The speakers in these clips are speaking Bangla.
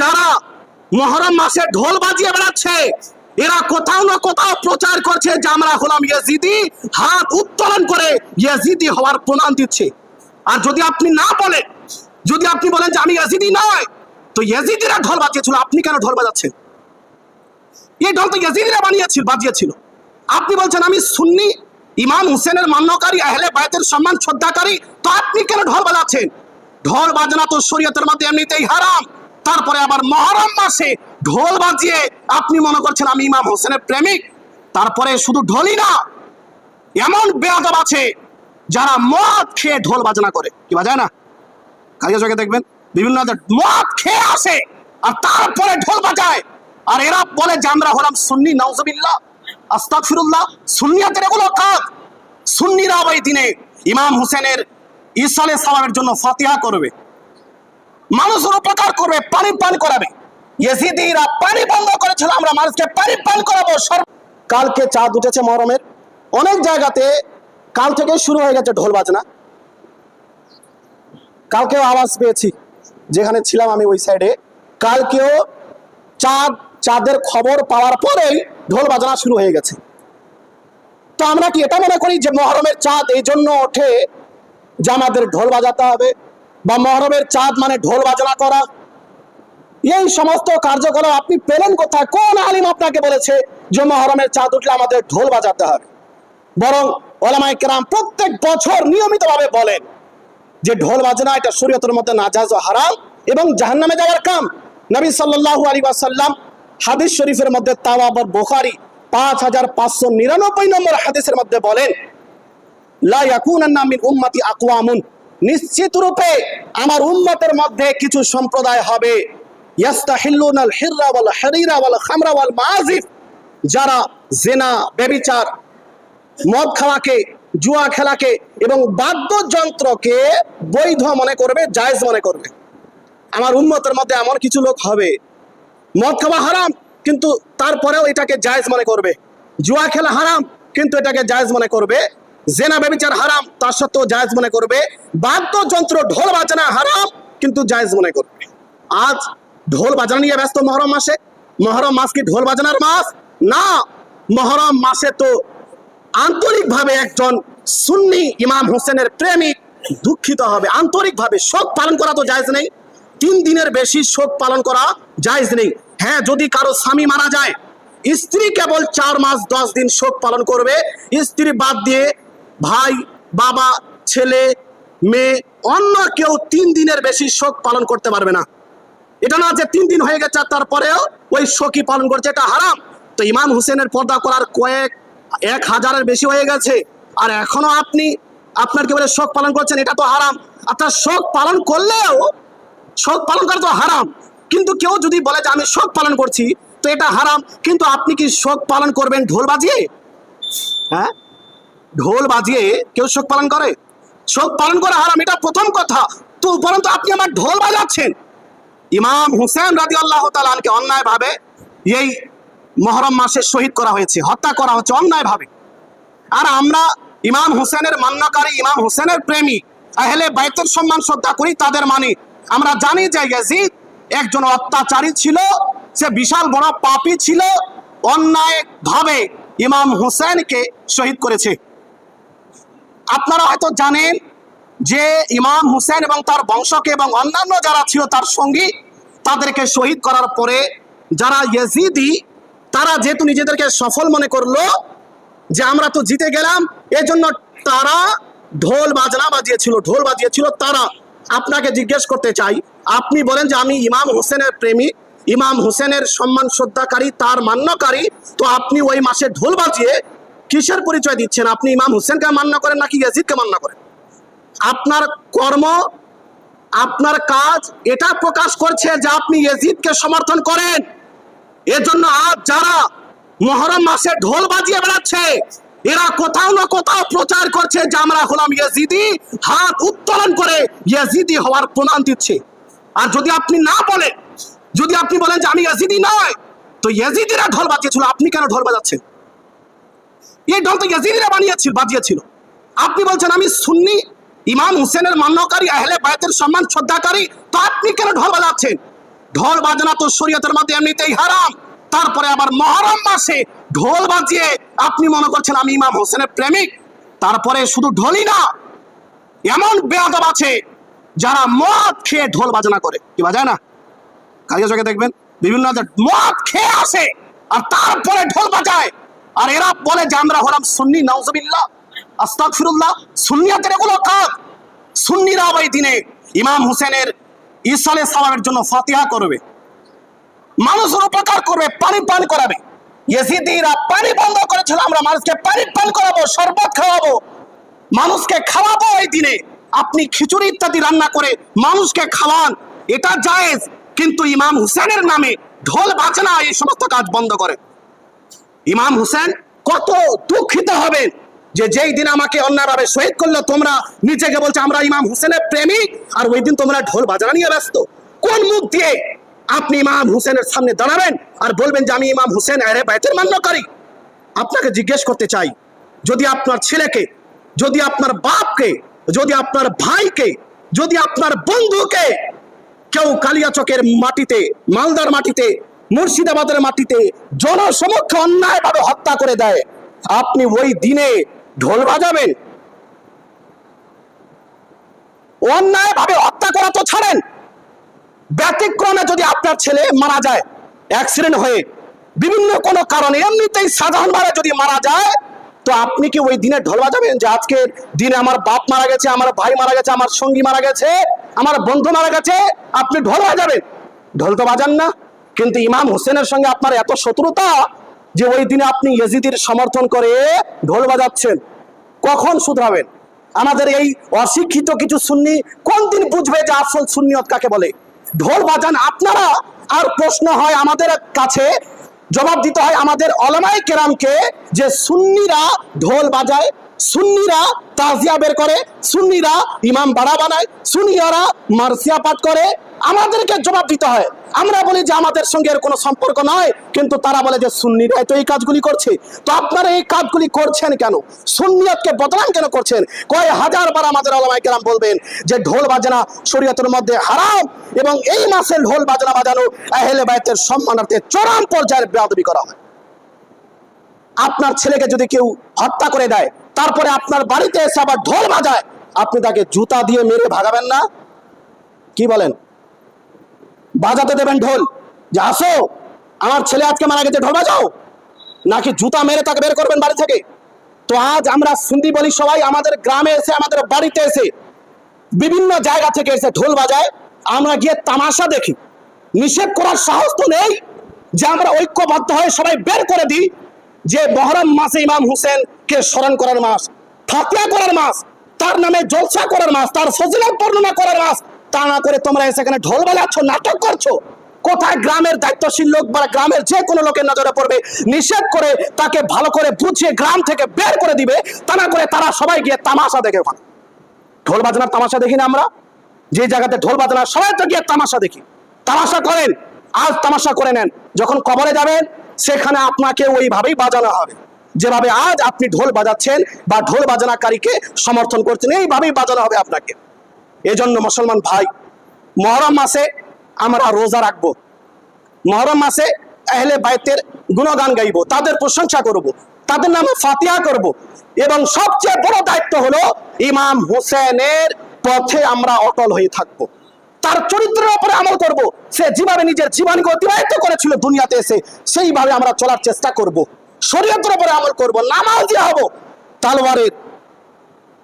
যারা মহরম মাসে ঢোল বাজিয়ে বেড়াচ্ছে, এরা কোথাও না কোথাও প্রচার করছে যে আমরা হলাম ইয়াজিদি, হাত উত্তোলন করে ইয়াজিদি হওয়ার প্রমাণ দিচ্ছে। আর যদি আপনি না বলেন, যদি আপনি বলেন যে আমি ইয়াজিদি নয়, তো ইয়াজিদিরা ঢোল বাজিয়েছিল, আপনি কেন ঢোল বাজাচ্ছেন? এই ঢোল তো ইয়াজিদিরা বানিয়েছিল, বাজিয়েছিল। আপনি বলছেন, আমি সুন্নি, ইমাম হুসেনের মান্যকারী, আহলে বায়তের সম্মান শ্রদ্ধাকারী, তো আপনি কেন ঢোল বাজাচ্ছেন? ঢোল বাজনা তো শরীয়তের মধ্যে এমনিতেই হারাম। তারপরে আবার মহরম মাসে ঢোল বাজিয়ে আপনি মনে করছেন আমি ইমাম হোসেনের প্রেমিক। তারপরে শুধু ঢোলই না, এমন বেয়াদব আছে যারা মদ খেয়ে ঢোল বাজনা করে। কি বাজায় না? কালকে চোখে দেখবেন, বিভিন্ন মদ খেয়ে আসে আর তারপরে ঢোল বাজায়। আর এরা বলে যে, আমরা হলাম সুন্নি, নাউজুবিল্লাহ, আস্তাগফিরুল্লাহ, সুন্নিয়াতের এগুলো কাজ। সুন্নিরা ওই দিনে ইমাম হোসেনের ইসালে সালামের জন্য ফাতিহা করবে। মানুষের উপকার করবে, পানি পান করাবে। ইয়েজিদিরা পানি বন্ধ করেছিল, আমরা মানুষকে পানি পান করাবো। কালকে চাঁদ উঠেছে মহরমের অনেক জায়গাতে কাল থেকে শুরু হয়ে গেছে ঢোল বাজনা। কালকেও আওয়াজ পেয়েছি, যেখানে ছিলাম আমি ওই সাইডে কালকেও চাঁদ, চাঁদের খবর পাওয়ার পরেই ঢোল বাজনা শুরু হয়ে গেছে। তো আমরা কি এটা মনে করি যে মহরমের চাঁদ এই জন্য ওঠে যে আমাদের ঢোল বাজাতে হবে? বা মহরমের চাঁদ মানে ঢোল বাজনা করা। এই সমস্ত কার্যকলাপ আপনি পেলেন কোথায়? কোন আলিম আপনাকে বলেছে যে মহরমের চাঁদ উঠলে আমাদের ঢোল বাজাতে হবে? বরং ওলামাই কেরাম প্রত্যেক বছর নিয়মিতভাবে বলেন যে ঢোল বাজনা এটা শরীয়তের মধ্যে নাজাজ ও হারাম এবং জাহান্নামে যাওয়ার কাম। নবী সাল্লাল্লাহু আলাইহি ওয়াসাল্লাম হাদিস শরীফের মধ্যে তাওয়াবর বোখারি পাঁচ হাজার পাঁচশো নিরানব্বই নম্বর হাদিসের মধ্যে বলেন, লা ইয়াকুনান্না মিন উম্মতি আকওয়ামুন। নিশ্চিত রূপে আমার উম্মতের মধ্যে কিছু সম্প্রদায় হবে। হিররা যারা জেনা ব্যভিচার মদ খাওয়াকে, জুয়া খেলাকে এবং বাদ্যযন্ত্রকে বৈধ মনে করবে, জায়েজ মনে করবে। আমার উন্মতের মধ্যে এমন কিছু লোক হবে। মদ খাওয়া হারাম, কিন্তু তারপরেও এটাকে জায়েজ মনে করবে। জুয়া খেলা হারাম, কিন্তু এটাকে জায়েজ মনে করবে। জেনা ব্যবিচার হারাম তার সত্ত্বেও জায়েজ মনে করবে। বাদ্যযন্ত্র ঢোল বাজানা হারাম, কিন্তু জায়েজ মনে করবে। আজ ঢোল বাজানা নিয়ে ব্যস্ত মহরম মাসে। মহরম মাস কি ঢোল বাজানার মাস? না, মহরম মাসে তো আন্তরিকভাবে একজন সুন্নি ইমাম হোসেনের প্রেমিক দুঃখিত হবে। আন্তরিকভাবে শোক পালন করা তো জায়েজ নেই। তিন দিনের বেশি শোক পালন করা জায়েজ নেই। হ্যাঁ যদি কারও স্বামী মারা যায়, স্ত্রী কেবল চার মাস দশ দিন শোক পালন করবে। স্ত্রী বাদ দিয়ে ভাই, বাবা, ছেলে, মেয়ে, অন্য কেউ তিন দিনের বেশি শোক পালন করতে পারবে না। এটা না যে তিন দিন হয়ে গেছে তারপরেও ওই শোকই পালন করছে, এটা হারাম। তো ইমাম হোসেনের পর্দা করার কয়েক, এক হাজারের বেশি হয়ে গেছে। আর এখনও আপনি, আপনার কি বলে শোক পালন করছেন? এটা তো হারাম। আপনার শোক পালন করলেও, শোক পালন করা তো হারাম। কিন্তু কেউ যদি বলে যে আমি শোক পালন করছি, তো এটা হারাম। কিন্তু আপনি কি শোক পালন করবেন ঢোল বাজিয়ে? হ্যাঁ? ঢোল বাজিয়ে কেউ শোক পালন করে? শোক পালন করা হারাম, এটা প্রথম কথা। তো উপরন্তু আপনি আমার ঢোল বাজাচ্ছেন। ইমাম হুসেন রাজি আল্লাহ তালকে অন্যায়ভাবে এই মহরম মাসে শহীদ করা হয়েছে, হত্যা করা হচ্ছে অন্যায়ভাবে। আর আমরা ইমাম হোসেনের মান্যকারী, ইমাম হোসেনের প্রেমী, আহলে বাইতের সম্মান শ্রদ্ধা করি, তাদের মানে। আমরা জানি যে একজন অত্যাচারী ছিল, সে বিশাল বড় পাপী ছিল অন্যায় ভাবে ইমাম হোসেনকে শহীদ করেছে। আপনারা হয়তো জানেন যে ইমাম হুসেন এবং তার বংশকে এবং অন্যান্য যারা ছিল তার সঙ্গী তাদেরকে শহীদ করার পরে যারা ইয়েজিদি, তারা যেহেতু নিজেদেরকে সফল মনে করল যে আমরা তো জিতে গেলাম, এজন্য তারা ঢোল বাজনা বাজিয়েছিল, ঢোল বাজিয়েছিল তারা। আপনাকে জিজ্ঞেস করতে চাই, আপনি বলেন যে আমি ইমাম হোসেনের প্রেমী, ইমাম হোসেনের সম্মান শ্রদ্ধাকারী, তার মান্যকারী, তো আপনি ওই মাসে ঢোল বাজিয়ে কিসের পরিচয় দিচ্ছেন আপনি? ইমাম হোসেনকে মান্য করেন নাকি ইয়াজিদকে মান্য করেন? আপনার কর্ম, আপনার কাজ, এটা প্রকাশ করছে যে আপনি ইয়াজিদকে সমর্থন করেন। এজন্য আজ যারা মহরম মাসে ঢোল বাজিয়ে বেড়াচ্ছে, এরা কোথাও না কোথাও প্রচার করছে যে আমরা হলাম ইয়াজিদি, হাত উত্তোলন করে ইয়াজিদি হওয়ার প্রমাণ দিচ্ছে। আর যদি আপনি না বলেন, যদি আপনি বলেন যে আমি ইয়াজিদি নয়, তো ইয়াজিদিরা ঢোল বাজিয়েছিল, আপনি কেন ঢোল বাজাচ্ছেন? এই ঢোল তো ইয়াজিদিরা বানিয়েছিল, বাজিয়েছিল। আপনি বলছেন আমি সুন্নি, ইমাম হুসেনের মান্যকারী, আহলে বায়তের সম্মান শ্রদ্ধাকারী, তো আপনি কেন ঢোল বাজাচ্ছেন? ঢোল বাজনা তো শরীয়তের মধ্যে এমনিতেই হারাম। তারপরে আবার মহরম মাসে ঢোল বাজিয়ে আপনি মনে করছেন আমি ইমাম হোসেনের প্রেমিক, তারপরে শুধু ঢোলই না, এমন বেয়াদব আছে যারা মদ খেয়ে ঢোল বাজনা করে। কি বাজায় না? কালিয়া চোখে দেখবেন, বিভিন্ন মদ খেয়ে আসে, আর তারপরে ঢোল বাজায়। আর এরা বলে যে আমরা হলাম সুন্নি, নাউজুবিল্লাহ, আস্তাগফিরুল্লাহ, সুন্নিয়াতের এগুলো কাজ। সুন্নিরা ওই দিনে ইমাম হোসেনের ইসালে সালামের জন্য ফাতিহা করবে। মানুষের উপকার করবে, পানি পান করাবে। ইয়েজিদিরা পানি বন্ধ করেছিল, আমরা মানুষকে পানি পান করাবো, শরবত খাওয়াবো। মানুষকে খাওয়াবো এই দিনে। আপনি খিচুড়ি ইত্যাদি রান্না করে মানুষকে খাওয়ান, এটা জায়েজ। কিন্তু ইমাম হুসেনের নামে ঢোল বাজনা, এই সমস্ত কাজ বন্ধ করে। ইমাম হুসেন কত দুঃখিত হবেন যে যেই দিন আমাকে অন্যভাবে শহীদ করল, তোমরা নিজেকে বলছো আমরা ইমাম হুসেনের প্রেমিক, আর ওই দিন তোমরা ঢোল বাজনা নিয়ে ব্যস্ত। কোন মুখ দিয়ে আপনি ইমাম হুসেনের সামনে দাঁড়াবেন আর বলবেন যে আমি ইমাম হুসেন আরে বাইতের মান্যকারী আপনাকে জিজ্ঞেস করতে চাই, যদি আপনার ছেলেকে, যদি আপনার বাপকে, যদি আপনার ভাইকে, যদি আপনার বন্ধুকে কেউ কালিয়াচকের মাটিতে, মালদার মাটিতে মুর্শিদাবাদের মাটিতে জনসমক্ষে অন্যায়ভাবে হত্যা করে দেয়। আপনি ওই দিনে ঢোল বাজাবেন। অন্যায়ভাবে হত্যা করা তো ছাড়েন। ব্যতিক্রমে যদি আপনার ছেলে মারা যায় অ্যাক্সিডেন্ট হয়ে বিভিন্ন কোনো কারণে এমনিতেই সাধারণভাবে যদি মারা যায়, তো আপনি কি ওই দিনে ঢোল বাজাবেন যে আজকের দিনে আমার বাপ মারা গেছে, আমার ভাই মারা গেছে, আমার সঙ্গী মারা গেছে, আমার বন্ধু মারা গেছে, আপনি ঢোল বাজাবেন। ঢোল তো বাজান না। কিন্তু ইমাম হোসেনের সঙ্গে আপনার এত শত্রুতা যে ওই দিনে আপনি ইয়েজিদির সমর্থন করে ঢোল বাজাচ্ছেন। কখন শুধরাবেন? আমাদের এই অশিক্ষিত কিছু সুন্নি কোন দিন বুঝবে যে আসল সুন্নিয়ত কাকে বলে? ঢোল বাজান আপনারা, আর প্রশ্ন হয় আমাদের কাছে, জবাব দিতে হয় আমাদের অলমাই কেরামকে যে সুন্নিরা ঢোল বাজায় সুন্নিরা তাজিয়া বের করে, সুন্নিরা ইমাম বাড়া বানায়, সুন্নিয়ারা মার্সিয়া পাঠ করে, আমাদেরকে জবাব দিতে হয়। আমরা বলি যে আমাদের সঙ্গে এর কোনো সম্পর্ক নয়, কিন্তু তারা বলে যে সুন্নিরা তো এই কাজগুলি করছে। তো আপনারা এই কাজগুলি করছেন কেন? সুন্নিয়তকে বদনাম কেন করছেন? কয় হাজার বার আমাদের আলমাই কেরাম বলবেন যে ঢোল বাজনা শরীয়তের মধ্যে হারাম, এবং এই মাসে ঢোল বাজনা বাজানো আহলে বাইতের সম্মানার্থে চরম পর্যায়ের বেয়াদবি করা হয়। আপনার ছেলেকে যদি কেউ হত্যা করে দেয় তারপরে আপনার বাড়িতে এসে আবার ঢোল বাজায়। আপনি তাকে জুতা দিয়ে মেরে ভাগাবেন না। কি বলেন? বাজাতে দেবেন ঢোল। যে আসো, আমার ছেলে আজকে মারা গেছে, ঢোল বাজাও। নাকি জুতা মেরে তাকে বের করবেন বাড়ি থেকে? তো আজ আমরা শুনতে বলি সবাই, আমাদের গ্রামে এসে, আমাদের বাড়িতে এসে, বিভিন্ন জায়গা থেকে এসে ঢোল বাজায়। আমরা গিয়ে তামাশা দেখি। নিষেধ করার সাহস তো নেই যে আমরা ঐক্যবদ্ধ হয়ে সবাই বের করে দিই। যে মহরম মাসে ইমাম হুসেনকে স্মরণ করার মাস, ফাতিয়া করার মাস, তার নামে জলসা করার মাস, তার ফজিলত বর্ণনা করার মাস, তা না করে তোমরা এসে এখানে ঢোল বাজাচ্ছ, নাটক করছ। কোথায় গ্রামের দায়িত্বশীল লোক বা গ্রামের যে কোনো লোকের নজরে পড়বে, নিষেধ করে তাকে ভালো করে বুঝিয়ে গ্রাম থেকে বের করে দিবে, তা না করে তারা সবাই গিয়ে তামাশা দেখে ওখানে। ঢোল বাজনার তামাশা দেখি না আমরা? যে জায়গাতে ঢোল বাজনা সবাই তো গিয়ে তামাশা দেখি। তামাশা করেন, আজ তামাশা করে নেন। যখন কবরে যাবেন সেখানে আপনাকে ওইভাবেই বাজানো হবে যেভাবে আজ আপনি ঢোল বাজাচ্ছেন বা ঢোল বাজানাকারীকে সমর্থন করছেন, এইভাবেই বাজানো হবে আপনাকে এজন্য মুসলমান ভাই, মহরম মাসে আমরা রোজা রাখব মহরম মাসে আহলে বাইতের গুণগান গাইবো, তাদের প্রশংসা করব। তাদের নামে ফাতিহা করব। এবং সবচেয়ে বড় দায়িত্ব হলো ইমাম হোসেনের পথে আমরা অটল হয়ে থাকব। তার চরিত্রের উপরে আমল করব। সে যেভাবে নিজের জীবনকে অতিবাহিত করেছিল দুনিয়াতে এসে, সেইভাবে আমরা চলার চেষ্টা করব। শরীয়তের উপরে আমল করব, নামাজি হব তালবারের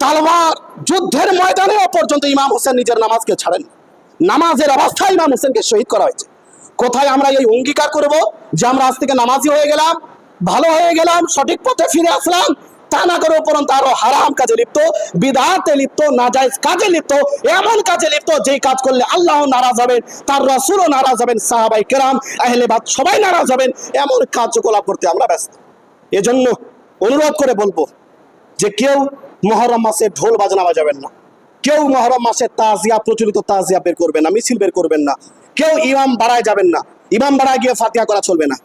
তালবার যুদ্ধের ময়দানেও পর্যন্ত ইমাম হোসেন নিজের নামাজকে ছাড়েন নামাজের অবস্থায় ইমাম হোসেনকে শহীদ করা হয়েছে কোথায় আমরা এই অঙ্গীকার করব যে আমরা আজ থেকে নামাজি হয়ে গেলাম, ভালো হয়ে গেলাম, সঠিক পথে ফিরে আসলাম তা না করে উপরন্ত আরও হারাম কাজে লিপ্ত, বিদাতে লিপ্ত নাজাইজ কাজে লিপ্ত, এমন কাজে লিপ্ত, যেই কাজ করলে আল্লাহ নারাজ হবেন, তার রসুলও নারাজ হবেন সাহাবাই কেরাম আহলেবাদ সবাই নারাজ হবেন, এমন কার্যকলাপ করতে আমরা ব্যস্ত। এজন্য অনুরোধ করে বলব যে কেউ মহরম মাসে ঢোল বাজনা বাজাবেন না। কেউ মহরম মাসে তাজিয়া, প্রচলিত তাজিয়া বের করবেন না, মিছিল বের করবেন না। কেউ ইমাম বাড়ায় যাবেন না। ইমাম বাড়ায় গিয়ে ফাতিহা করা চলবে না।